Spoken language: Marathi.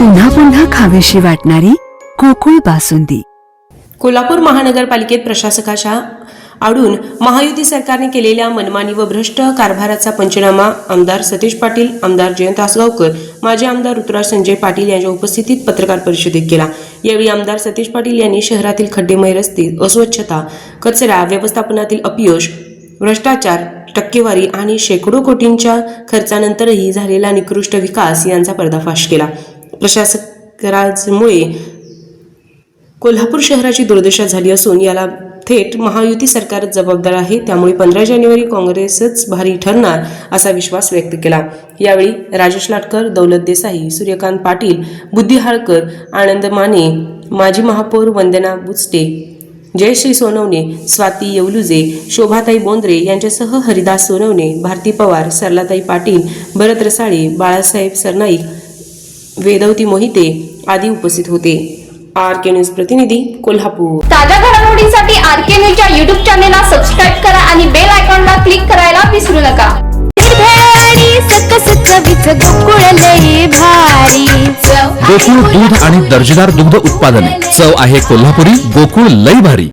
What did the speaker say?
पुन्हा पुन्हा खावीशी वाटणारी कोकुळ बासुंदी. कोल्हापूर महानगरपालिकेत प्रशासकाच्या आडून महायुती सरकारने केलेल्या मनमानी व भ्रष्ट कारभाराचा पंचनामा आमदार सतीश पाटील आमदार जयंत आसगावकर माजी आमदार ऋतुराज संजय पाटील यांच्या उपस्थितीत पत्रकार परिषदेत केला. यावेळी आमदार सतीश पाटील यांनी शहरातील खड्डेमय रस्ते अस्वच्छता कचरा व्यवस्थापनातील अपयश भ्रष्टाचार टक्केवारी आणि शेकडो कोटींच्या खर्चानंतरही झालेला निकृष्ट विकास यांचा पर्दाफाश केला. प्रशासकामुळे कोल्हापूर शहराची दुर्दशा झाली असून याला थेट महायुती सरकार जबाबदार आहे. त्यामुळे पंधरा जानेवारी काँग्रेसच भारी ठरणार असा विश्वास व्यक्त केला. यावेळी राजेश लाटकर दौलत देसाई सूर्यकांत पाटील बुद्धी हाळकर आनंद माने माजी महापौर वंदना बुचटे जयश्री सोनवणे स्वाती येवलुजे शोभाताई बोंद्रे यांच्यासह हरिदास सोनवणे भारती पवार सरलाताई पाटील भरत रसाळे बाळासाहेब सरनाईक वेदवती मोहिते आदी उपस्थित होते. आर के न्यूज प्रतिनिधी कोल्हापूर. ताज्या घडामोडींसाठी आर के न्यूजच्या युट्यूब चॅनेलला सबस्क्राईब करा आणि बेल आयकॉनला क्लिक करायला विसरू नका. गोकुळ दूध आणि दर्जेदार दुग्ध उत्पादने. चव आहे कोल्हापुरी गोकुळ लई भारी.